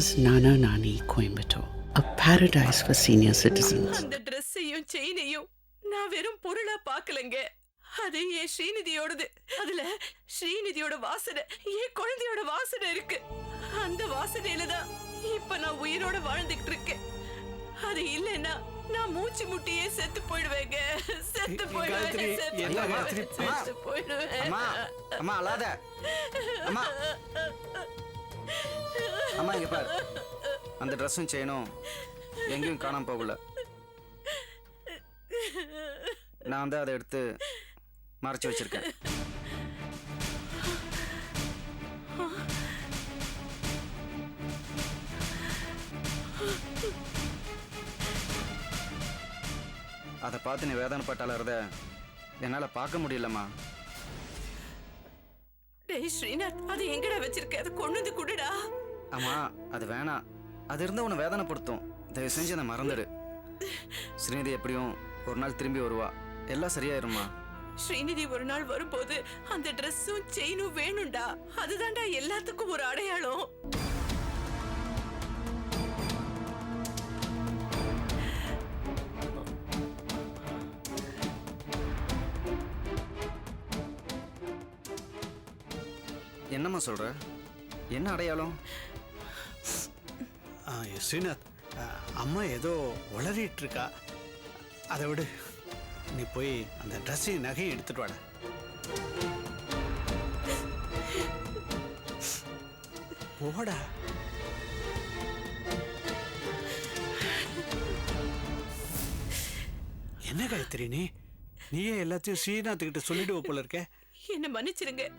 Nana's Nana Nani Coimbatore, a paradise for senior citizens. அந்த ட்ரெஸ்ஸையும் செயினையும் நான் வெறும் பொருளா பார்க்கலங்க. அது என் ஸ்ரீநிதியோடது. அதுல ஸ்ரீநிதியோட வாசனை என் குழந்தையோட வாசனை இருக்கு. அந்த வாசனையில தான் இப்ப நான் உயிரோட வாழ்ந்துகிட்டு இருக்கேன். அது இல்லைன்னா நான் மூச்சு முட்டியே செத்து போயிடுவேங்க. செத்து போயிடுவேன்? செத்து போயிடுவேன். அம்மா அம்மா அழாத. அம்மா. அம்மா இங்க பாரு. அந்த ட்ரெஸ்ஸும் செய்யணும் எங்கேயும் காணாம போகல. நான் வந்து அதை எடுத்து மறைச்சு வச்சிருக்கேன். அதை பார்த்து நீ வேதனைப்பட்டாளறத என்னால் பார்க்க முடியலம்மா. டேய் ஸ்ரீநாத் அது எங்கடா வச்சிருக்க? அதை கொண்டு வந்து குடுடா. ஆமா அது வேணாம் அது இருந்தா உன்னை வேதனைப்படுத்தும். தயவு செஞ்சு அதை மறந்துடு. ஸ்ரீநிதி எப்படியும் ஒரு நாள் திரும்பி வருவா. எல்லாம் சரியாயிரும்மா. ஸ்ரீநிதி ஒரு நாள் வரும்போது அந்த ட்ரெஸ்ஸும் செயினும் வேணும்டா. அதுதான்டா எல்லாத்துக்கும் ஒரு அடையாளம். என்னம்மா சொல்ற? என்ன அடையாளம்? ஆ, ஸ்ரீநாத் அம்மா ஏதோ உளறிட்டு இருக்கா அதை விடு. நீ போய் அந்த ட்ரெஸ்ஸையும் நகையும் எடுத்துட்டு வாட. போடா. என்ன காயத்ரி நீ? நீயே எல்லாத்தையும் ஸ்ரீநாத்துக்கிட்ட சொல்லிடுவ போல இருக்க. என்ன மன்னிச்சிருங்க.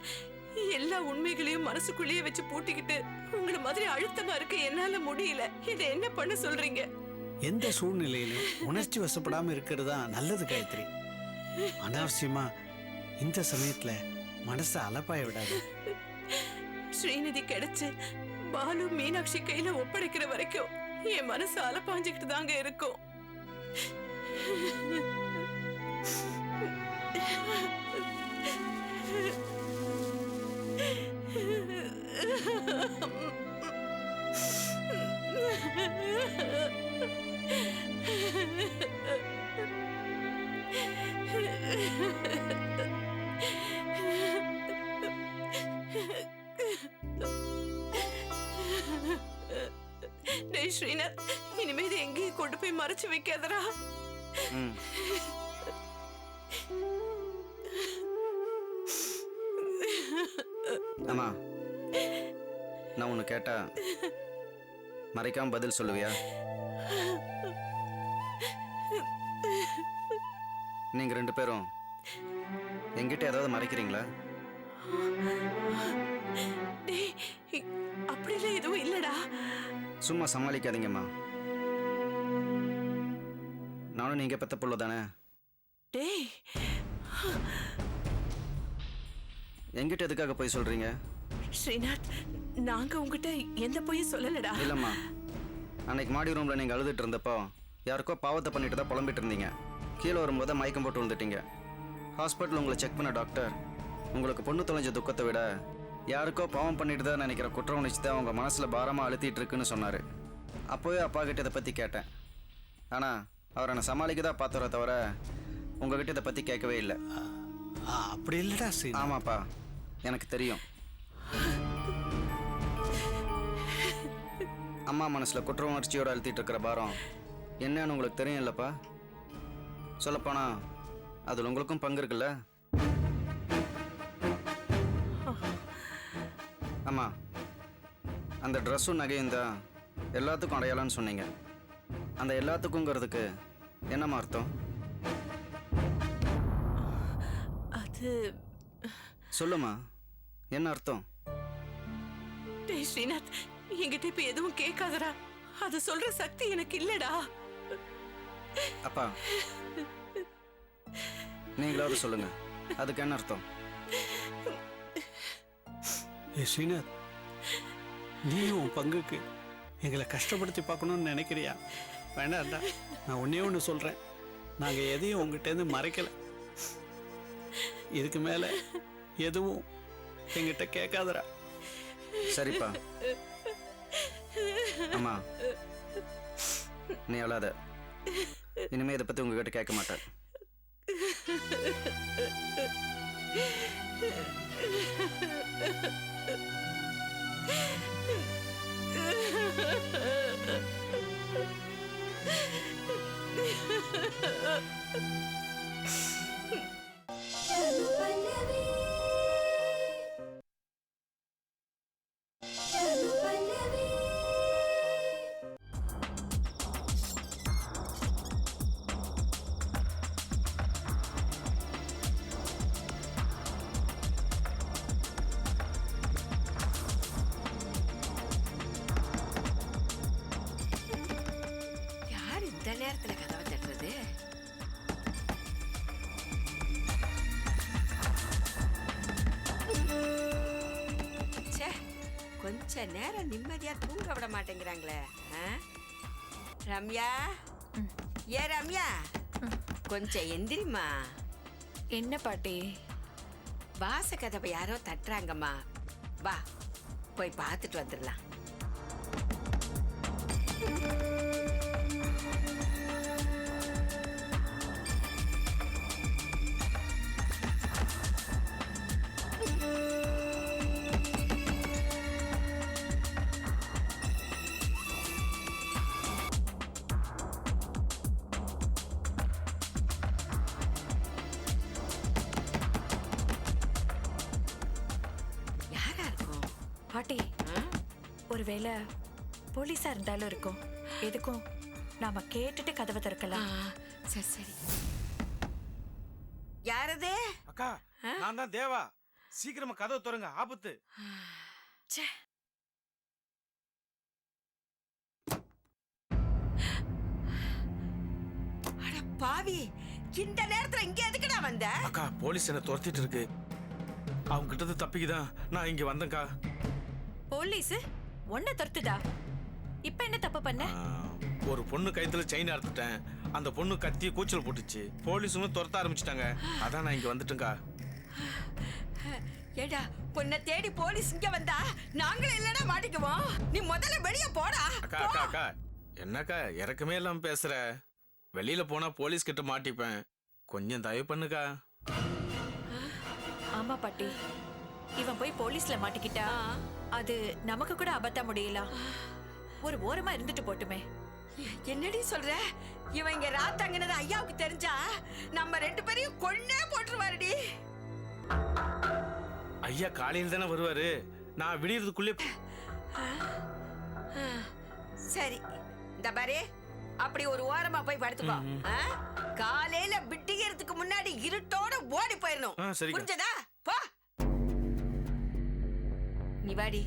எல்லா உண்மைகளையும் மனசுக்குள்ளேயே வச்சு பூட்டிக்கிட்டு உங்கள மாதிரி அழுத்தமா இருக்க என்னால முடியல. இதை என்ன பண்ண சொல்றீங்க? எந்த சூழ்நிலையிலும் உணர்ச்சி வசப்படாம இருக்கிறது தான் நல்லது காயத்ரி. அனாவசியமா இந்த சமயத்துல மனசை அலப்பாய விடாது. ஸ்ரீநிதி கிடைச்சு பாலு மீனாட்சி கையில ஒப்படைக்கிற வரைக்கும் என் மனசு அலப்பாஞ்சுக்கிட்டு தாங்க இருக்கும். டேய் ஸ்ரீநாத் இனிமே இதை எங்கேயும் கொண்டு போய் மறைச்சு வைக்காதரா கேட்டா மறைக்காம பதில் சொல்லுவியா? நீங்க ரெண்டு பேரும் எங்கிட்ட ஏதாவது மறைக்கிறீங்களா? அப்படிலாம் எதுவும் இல்லடா. சும்மா சமாளிக்காதீங்கம்மா. நானும் நீங்க பெத்த புள்ள தானே? டேய். எங்கிட்ட எதுக்காக போய் சொல்றீங்க? ஸ்ரீநாத் நாங்க உங்ககிட்ட எந்த பொய்யும் சொல்லலடா. இல்லம்மா. அன்னைக்கு மாடி ரூம்ல நீங்க அழுதுட்டு இருந்தப்போ யாருக்கோ பாவத்தை பண்ணிட்டு தான் புலம்பிட்டு இருந்தீங்க. கீழே வரும்போது மயக்கம் போட்டு விழுந்துட்டீங்க. ஹாஸ்பிட்டல் உங்களை செக் பண்ண டாக்டர் உங்களுக்கு பொண்ணு தொலைஞ்ச துக்கத்தை விட யாருக்கோ பாவம் பண்ணிட்டு தான் நினைக்கிற குற்ற உணர்ச்சி தான் உங்க மனசுல பாரமா அழுத்திட்டு இருக்குன்னு சொன்னாரு. அப்போவே அப்பா கிட்ட இதை பத்தி கேட்டேன். ஆனா அவர் என்னை சமாளிக்க தான் பார்த்தவரை தவிர உங்ககிட்ட இதை பத்தி கேட்கவே இல்லை. அப்படி இல்லடா ஸ்ரீநாத் ஆமாப்பா எனக்கு தெரியும். அம்மா மனசுல குற்ற உணர்ச்சியோட அழுத்திட்டு இருக்கிற பாரம் என்னன்னு உங்களுக்கு தெரியும் இல்லப்பா சொல்லப்போனா அதில் உங்களுக்கும் பங்கு இருக்குல்ல? ஆமா அந்த ட்ரெஸ்ஸும் நகையும் தான் எல்லாத்துக்கும் அடையாளம்னு சொன்னீங்க. அந்த எல்லாத்துக்குங்கிறதுக்கு என்னம்மா அர்த்தம்? அது சொல்லுமா என்ன அர்த்தம்? ஸ்ரீநாத் என்கிட்ட இப்ப எதுவும் கேட்காதடா. அது சொல்ற சக்தி எனக்கு இல்லடா. அப்பா நீங்களாவது சொல்லுங்க. அதுக்கு என்ன அர்த்தம்? ஏ ஸ்ரீநாத் நீயும் உன் பங்குக்கு எங்களை கஷ்டப்படுத்தி பார்க்கணும்னு நினைக்கிறியா? வேண்டாம்டா நான் ஒன்னே ஒன்று சொல்கிறேன் நாங்கள் எதையும் உங்ககிட்டேருந்து மறைக்கலை. இதுக்கு மேலே எதுவும் எங்கிட்ட கேட்காதடா. சரிப்பா. அம்மா. நீ அழாத. இனிமே இதை பத்தி உங்ககிட்ட கேட்க மாட்டேன். கொஞ்ச நேரம் நிம்மதியா தூங்க விட மாட்டேங்கிறாங்களே? ரம்யா? ஏ ரம்யா? கொஞ்சம் எந்திரிம்மா. என்ன பாட்டி? வாச கதவை யாரோ தட்டுறாங்கம்மா. வா போய் பார்த்துட்டு வந்துடலாம். பாட்டி ஆ? ஒருவேளை போலீஸா இருந்தாலும் இருக்கும். எதுக்கும் நாம கேட்டுட்டு கதவை திறக்கலாம். சரி சரி. யாரது அக்கா நான் தான் தேவா. சீக்கிரமா கதவு திறங்க ஆபத்து. ச்சே. அட பாவி இந்த நேரத்துல இங்க எதுக்குடா வந்த? அக்கா போலீஸ் என்ன துரத்திட்டு இருக்கு. அவங்க கிட்ட இருந்து தப்பிக்குதான். நான் இங்க வந்தேன்க்கா. போலீஸ்? ஒன்ன துரத்துதா? இப்ப என்ன தப்பு பண்ண? ஒரு பொண்ணு கைத்துல செயின் அறுத்துட்டேன். அந்த பொண்ணு கத்தி கூச்சல் போட்டுச்சு. போலீஸுங்க துரத்த ஆரம்பிச்சிட்டாங்க. அதான் நான் இங்க வந்துட்டேன்க்கா. ஏடா உன்னை தேடி போலீஸ் இங்க வந்தா நாங்களும் இல்லடா மாட்டிக்குவோம். நீ முதல்ல வெளிய போடா. அக்கா. அக்கா அக்கா. என்னக்கா இறக்கமே இல்லாம பேசுற. வெளியில போனா போலீஸ் கிட்ட மாட்டிப்பேன். கொஞ்சம் தயவு பண்ணுக்கா. ஆமா பாட்டி. இவன் போய் போலீஸ்ல மாட்டிக்கிட்டா? அது நமக்கு கூட அபத்தா முடியலாம் ஒரு ஓரமா இருந்துட்டு போட்டுமே. என்னடி சொல்ற? இவன் இங்க ராத்தாங்கினது ஐயாவுக்கு தெரிஞ்சா நம்ம ரெண்டு பேரையும் கொன்னே போட்டுருவாருடி. ஐயா காலையில் தானே வருவாரு? நான் விடியறதுக்குள்ளே சரி இந்த பாரு. அப்படி ஒரு ஓரமா போய் படுத்துக்கோ. ஆ? காலையில விட்டியறதுக்கு முன்னாடி இருட்டோட ஓடி போயிடணும் ஆ, சரிக்கா. புரிஞ்சதா? போ. நீ வாடி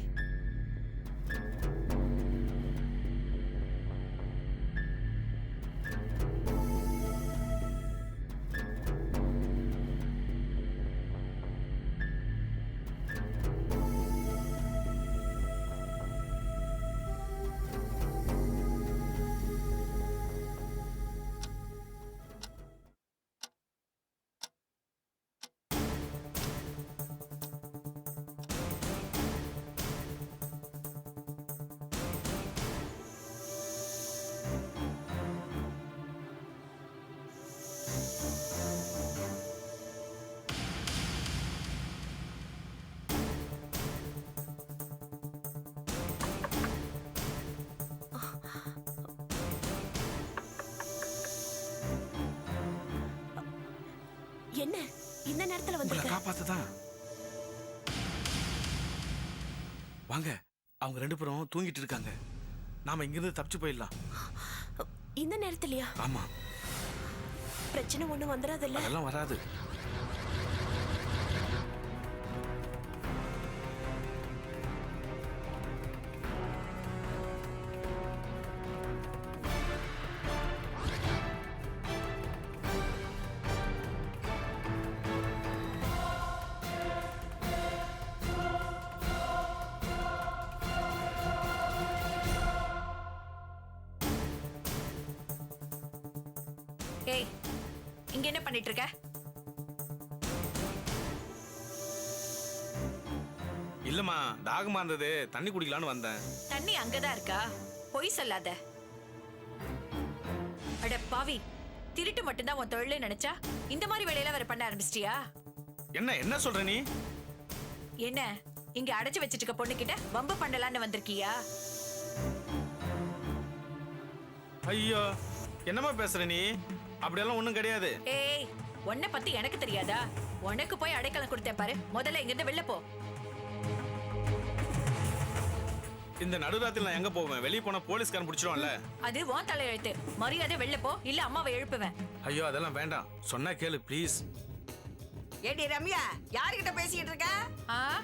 என்ன? இந்த நேரத்துல உங்களை காப்பாத்ததான். வாங்க அவங்க ரெண்டு பேரும் தூங்கிட்டு இருக்காங்க. நாம இங்கிருந்து தப்பிச்சு போயிடலாம். இந்த நேரத்துலயா? ஆமா. பிரச்சனை ஒண்ணு வந்துடாதுல்ல அதெல்லாம் வராது. என்ன பண்ணிட்டு இருக்க? இல்லம்மா தாகமா இருந்தது. தண்ணி குடிக்கலான்னு வந்தேன். தண்ணி அங்கதான் இருக்கா? பொய் சொல்லாத. அட பாவி திருட்டு மட்டும்தான் உன் தொழிலே நினைச்சா? இந்த மாதிரி வேலையெல்லாம் வேற பண்ண ஆரம்பிச்சிட்டியா? என்ன என்ன சொல்ற நீ? என்ன இங்க அடைச்சு வச்சிட்டு இருக்க பொண்ணு கிட்ட வம்பு பண்ணலான்னு வந்திருக்கியா? ஐயோ என்னம்மா பேசுற நீ? அப்படியெல்லாம் ஒண்ணும் கிடையாது. ஏய் உன்னை பத்தி எனக்கு தெரியாதா? உனக்கு போய் அடைக்கலம் கொடுத்தேன் பாரு. முதல்ல இங்க இருந்து வெளில போ. இந்த நடுராத்திரி நான் எங்க போவேன்? வெளியே போனா போலீஸ்காரன் பிடிச்சிருவான்ல. அது உன் தலையெழுத்து. மரியாதை வெளில போ. இல்ல அம்மாவை எழுப்புவேன். ஐயோ அதெல்லாம் வேண்டாம். சொன்னா கேளு ப்ளீஸ் ஏடி ரம்யா யார்கிட்ட பேசிக்கிட்டு இருக்க? ஆ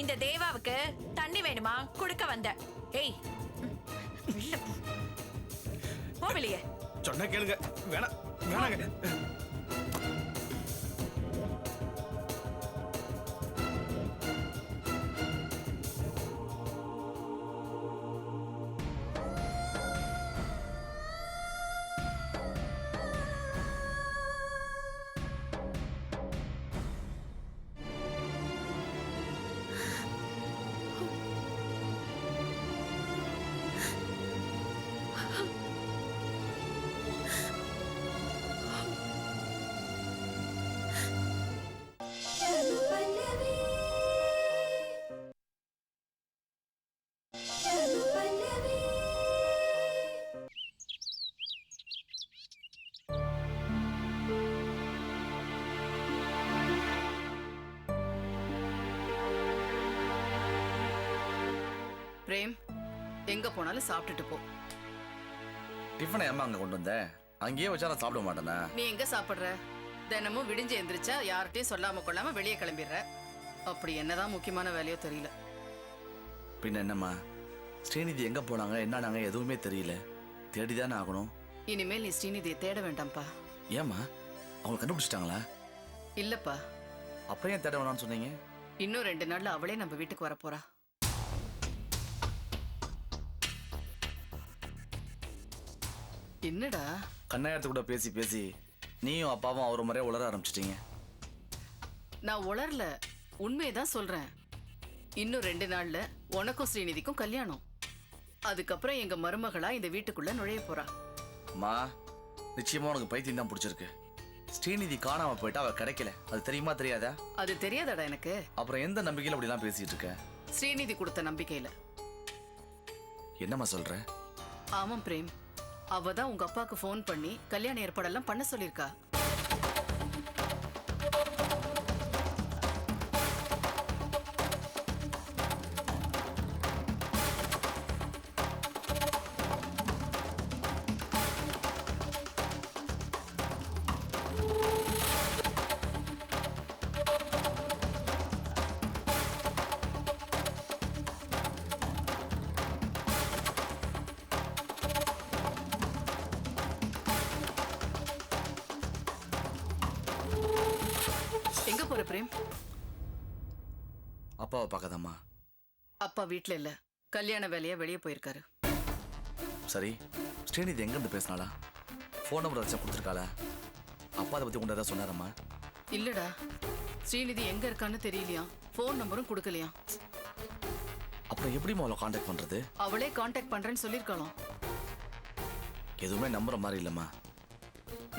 இந்த தேவாவுக்கு தண்ணி வேணுமா? குடுக்க வந்த ஏய் வெளில போ. போ வெளியே. சொன்னா கேளுங்க. வேணாம். Bana gel. பிரேம் எங்க போனாலும் சாப்பிட்டுட்டு போ. டிஃபனை ஏமா அங்கே கொண்டு வந்த? அங்கேயே வச்சா நான் சாப்பிட மாட்டேனே? நீ எங்க சாப்பிடுற? தினமும் விடிஞ்சு எந்திரிச்சா யார்கிட்டயும் சொல்லாம கொள்ளாம வெளியே கிளம்பிடுற. அப்படி என்னதான் முக்கியமான வேலையோ தெரியல. பின்ன என்னம்மா? ஸ்ரீநிதி எங்கே போனாங்க என்னன்னாங்க எதுவுமே தெரியல. தேடி தானே ஆகணும். இனிமேல் நீ ஸ்ரீநிதியை தேட வேண்டாம்ப்பா. ஏம்மா? அவங்க கண்டுபிடிச்சிட்டாங்களா? இல்லப்பா. அப்புறம் ஏன் தேட வேணாம்னு சொன்னீங்க? இன்னும் ரெண்டு நாள்ல அவளே நம்ம வீட்டுக்கு வரப்போறா. என்னடா? கண்ணாயத்து கூட பேசி பேசி நீயும் அப்பாவும் அவர் முறையே உளர ஆரம்பிச்சிட்டீங்க. நான் உளரல. உண்மையை தான் சொல்றேன். இன்னும் ரெண்டு நாள்ல உனக்கும் ஸ்ரீநிதிக்கும் கல்யாணம். அதுக்கப்புறம் எங்க மருமகளா இந்த வீட்டுக்குள்ள நுழைய போறா. அம்மா நிச்சயமா உனக்கு பைத்தியம் தான் பிடிச்சிருக்கு. ஸ்ரீநிதி காணாம போயிட்டா அவ கிடைக்கல. அது தெரியுமா தெரியாதா? அது தெரியாதாடா எனக்கு. அப்புறம் எந்த நம்பிக்கையில் அப்படிலாம் பேசிட்டு இருக்க? ஸ்ரீநிதி கொடுத்த நம்பிக்கையில. என்னம்மா சொல்ற? ஆமாம் பிரேம். அவ தான் உங்க அப்பாவுக்கு ஃபோன் பண்ணி கல்யாண ஏற்பாடெல்லாம் பண்ண சொல்லியிருக்கா. போற பிரேம்? அப்பாவை பார்க்காதம்மா. அப்பா வீட்ல இல்ல. கல்யாண வேலையா வெளியே போயிருக்காரு. சரி ஸ்ரீநிதி எங்கேருந்து பேசினாளா? ஃபோன் நம்பர் வச்சா கொடுத்துருக்காளா? அப்பா அதை பற்றி ஏதாவது சொன்னாரம்மா? இல்லடா. ஸ்ரீநிதி எங்க இருக்கான்னு தெரியலையா? ஃபோன் நம்பரும் கொடுக்கலையா? அப்புறம் எப்படிம்மா அவளை காண்டாக்ட் பண்ணுறது அவளே காண்டாக்ட் பண்றேன்னு சொல்லியிருக்காளாம். எதுவுமே நம்புற மாதிரி இல்லைம்மா.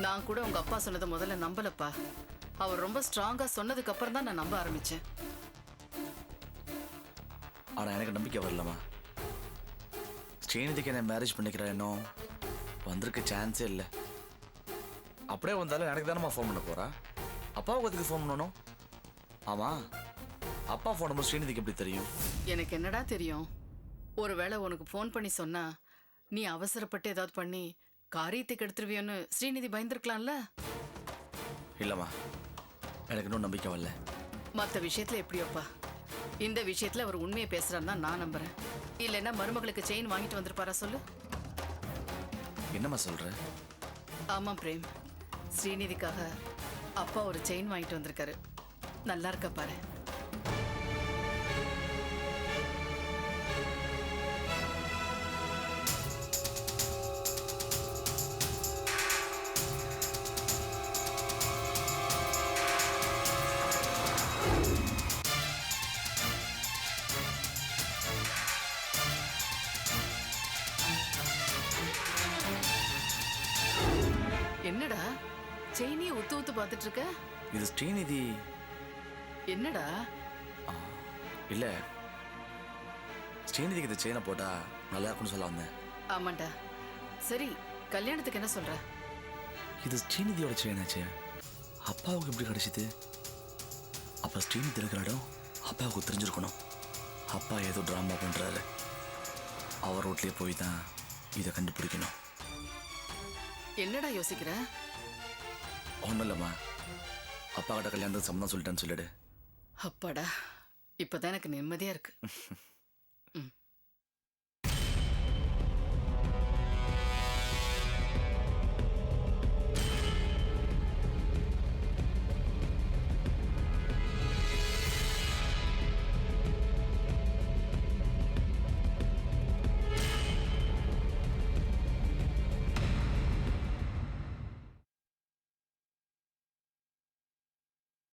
நான் கூட உங்க அப்பா சொன்னதை முதல்ல நம்பலப்பா. அவர் ரொம்ப ஸ்ட்ராங்கா சொன்னதுக்கு அப்புறம் தான் நான் நம்ப ஆரம்பிச்சேன். ஆனால் எனக்கு நம்பிக்கை வரலம்மா. ஸ்ரீநிதிக்கு என்ன மேரேஜ் பண்ணிக்கிற எண்ணம் வந்திருக்க சான்ஸே இல்லை. அப்படியே வந்தாலும் எனக்கு தானம்மா ஃபோன் பண்ண போறா? அப்பாவுக்கு அதுக்கு ஃபோன் பண்ணணும்? ஆமாம் அப்பா ஃபோன் நம்பர் ஸ்ரீநிதிக்கு எப்படி தெரியும்? எனக்கு என்னடா தெரியும்? ஒருவேளை உனக்கு ஃபோன் பண்ணி சொன்னா நீ அவசரப்பட்டு ஏதாவது பண்ணி காரியத்துக்கு எடுத்துருவியோன்னு ஸ்ரீநிதி பயந்துருக்கலாம்ல? இல்லைம்மா. எனக்கு இன்னும் நம்பிக்கை வரல. மற்ற விஷயத்துல எப்படியோப்பா? இந்த விஷயத்துல அவர் உண்மையை பேசுறான்னு தான் நான் நம்புறேன். இல்லைன்னா மருமகளுக்கு செயின் வாங்கிட்டு வந்திருப்பாரா சொல்லு? என்னம்மா சொல்ற? ஆமாம் பிரேம். ஸ்ரீநிதிக்காக அப்பா ஒரு செயின் வாங்கிட்டு வந்திருக்காரு. நல்லா இருக்க பாரு. ஸ்ரீநிதி. என்னடா? இல்ல. ஸ்ரீநிதிக்கு இந்த செயினை போட்டா நல்லா இருக்கும்னு சொல்ல வந்தேன். ஆமாண்டா. சரி கல்யாணத்துக்கு என்ன சொல்ற? இது ஸ்ரீநிதியோட செயினாச்சு அப்பாவுக்கு எப்படி கிடைச்சிது? அப்ப ஸ்ரீநிதி இருக்கிற இடம் அப்பாவுக்கு தெரிஞ்சிருக்கணும். அப்பா ஏதோ ட்ராமா பண்றாரு. அவர் ரோட்லயே போய் தான் இதை கண்டுபிடிக்கணும். என்னடா யோசிக்கிற? ஒன்றும் இல்லைம்மா. அப்பா கிட்ட கல்யாணத்துக்கு சம்மந்தம் சொல்லிட்டேன்னு சொல்லிடு. அப்பாடா இப்பதான் எனக்கு நிம்மதியா இருக்கு. ம்.